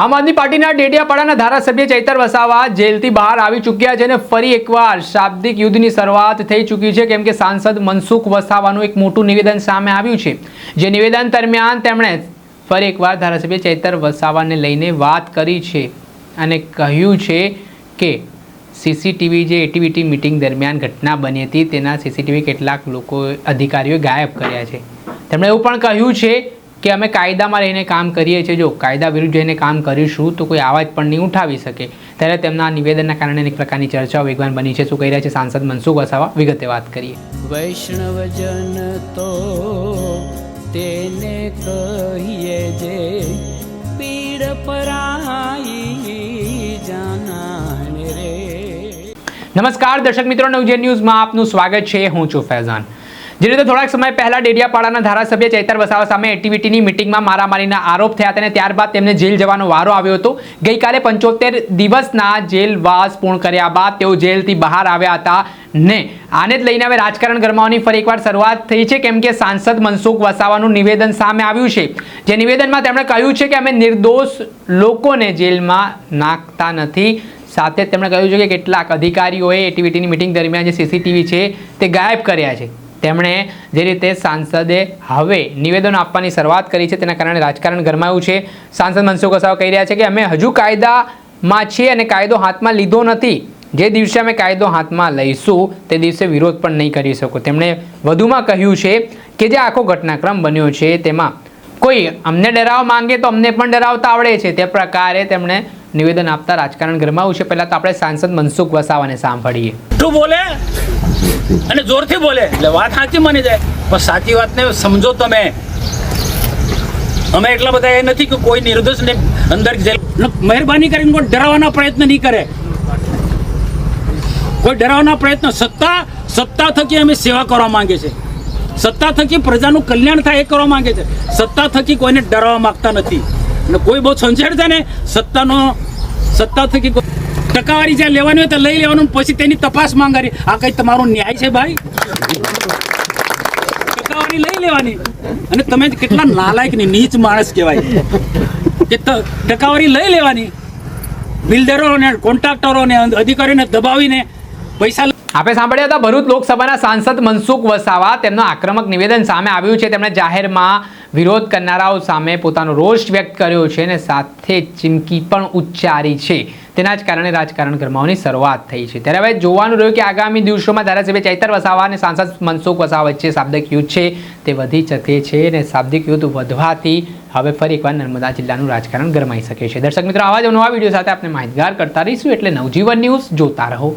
આમ આદમી પાર્ટીના ડેડિયાપાડાના ધારાસભ્ય ચૈતર વસાવા જેલથી બહાર આવી ચૂક્યા છે અને ફરી એકવાર શાબ્દિક યુદ્ધની શરૂઆત થઈ ચૂકી છે, કેમ કે સાંસદ મનસુખ વસાવાનું એક મોટું નિવેદન સામે આવ્યું છે. જે નિવેદન દરમિયાન તેમણે ફરી એકવાર ધારાસભ્ય ચૈતર વસાવાને લઈને વાત કરી છે અને કહ્યું છે કે સીસીટીવી જે એટીવીટી મિટિંગ દરમિયાન ઘટના બની હતી, તેના સીસીટીવી કેટલાક લોકો અધિકારીઓએ ગાયબ કર્યા છે. તેમણે એવું પણ કહ્યું છે કે અમે કાયદામાં રહીને કામ કરીએ છીએ. જો કાયદા વિરુદ્ધ જઈને કામ કરીશું તો કોઈ આવાજ પણ નહીં ઉઠાવી શકે. ત્યારે તેમના નિવેદનના કારણે એક પ્રકારની ચર્ચાઓ વેગવાન બની છે. શું કહી રહ્યા છે સાંસદ મનસુખ વસાવા? વિગતે વાત કરીએ. વૈષ્ણવજન તો તેને કહીએ જે પીડ પરાઈ જાનાને રે. નમસ્કાર દર્શક મિત્રો નવજે ન્યૂઝમાં આપનું સ્વાગત છે. હું છું ફૈઝાન. જે રીતે થોડાક સમય પહેલા ડેડિયાપાડાના ધારાસભ્ય ચૈતર વસાવા સામે એક્ટિવિટીની મિટિંગમાં મારામારીના આરોપ થયા અને ત્યારબાદ તેમને જેલ જવાનો વારો આવ્યો હતો. ગઈકાલે પંચોતેર દિવસના જેલવાસ પૂર્ણ કર્યા બાદ તેઓ જેલથી બહાર આવ્યા હતા ને આને જ લઈને હવે રાજકારણ ગરમાવાની ફરી એકવાર શરૂઆત થઈ છે, કેમ કે સાંસદ મનસુખ વસાવાનું નિવેદન સામે આવ્યું છે. જે નિવેદનમાં તેમણે કહ્યું છે કે અમે નિર્દોષ લોકોને જેલમાં નાખતા નથી. સાથે તેમણે કહ્યું છે કે કેટલાક અધિકારીઓએ એટીવીટીની મિટિંગ દરમિયાન જે સીસીટીવી છે તે ગાયબ કર્યા છે. તેમણે જે રીતે સાંસદે હવે નિવેદનો આપવાની શરૂઆત કરી છે, તેના કારણે રાજકારણ ગરમાયું છે. સાંસદ મનસુખ વસાવા કહી રહ્યા છે કે અમે હજુ કાયદામાં છીએ અને કાયદો હાથમાં લીધો નથી. જે દિવસે અમે કાયદો હાથમાં લઈશું, તે દિવસે વિરોધ પણ નહીં કરી શકો. તેમણે વધુમાં કહ્યું છે કે જે આખો ઘટનાક્રમ બન્યો છે, તેમાં કોઈ અમને ડરાવવા માંગે તો અમને પણ ડરાવતા આવડે છે. તે પ્રકારે તેમણે નિવેદન આપતા રાજકારણ ગરમાવું છે. પહેલા તો આપણે સાંસદ મનસુખ વસાવાને સાંભળીએ. તું બોલે? અને જોરથી બોલે. એટલે વાત સાચી માની જાય. પણ સાચી વાતને સમજો તમે. અમે એટલા બધા એ નથી કે કોઈ નિર્દોષ ને અંદર મહેરબાની કરીને કોઈ ડરાવવાનો પ્રયત્ન નહીં કરે. કોઈ ડરાવવાના પ્રયત્ન સત્તા સત્તા થકી અમે સેવા કરવા માંગે છે. સત્તા થકી પ્રજાનું કલ્યાણ થાય એ કરવા માંગે છે. સત્તા થકી કોઈને ડરાવવા માંગતા નથી. અને કોઈ બહુ છંછેડ છે ને, સત્તાનો, સત્તા થકી ટકાવારી જ્યાં લેવાની હોય તો લઈ લેવાનું પછી તેની તપાસ માંગારી આ કઈ તમારો ન્યાય છે ભાઈ? ટકાવારી લઈ લેવાની. અને તમે કેટલા નાલાયક ને નીચ માણસ કહેવાય. કે ટકાવારી લઈ લેવાની. બિલ્ડરો ને કોન્ટ્રાક્ટરો ને અધિકારીઓને દબાવીને પૈસા આપણે સાંભળ્યા હતા ભરૂચ લોકસભાના સાંસદ મનસુખ વસાવા. તેમનું આક્રમક નિવેદન સામે આવ્યું છે. તેમણે જાહેરમાં વિરોધ કરનારાઓ સામે પોતાનો રોષ વ્યક્ત કર્યો છે અને સાથે ચીમકી પણ ઉચ્ચારી છે. તેના જ કારણે રાજકારણ ગરમાવાની શરૂઆત થઈ છે. ત્યારે હવે જોવાનું રહ્યું કે આગામી દિવસોમાં ધારાસભ્ય ચૈતર વસાવા અને સાંસદ મનસુખ વસાવા વચ્ચે શાબ્દિક યુદ્ધ છે. તે વધી શકે છે અને શાબ્દિક યુદ્ધ વધવાથી હવે ફરી એકવાર નર્મદા જિલ્લાનું રાજકારણ ગરમાઈ શકે છે. દર્શક મિત્રો, આવા જ નવા વીડિયો સાથે આપણે માહિતગાર કરતા રહીશું. એટલે નવજીવન ન્યૂઝ જોતા રહો.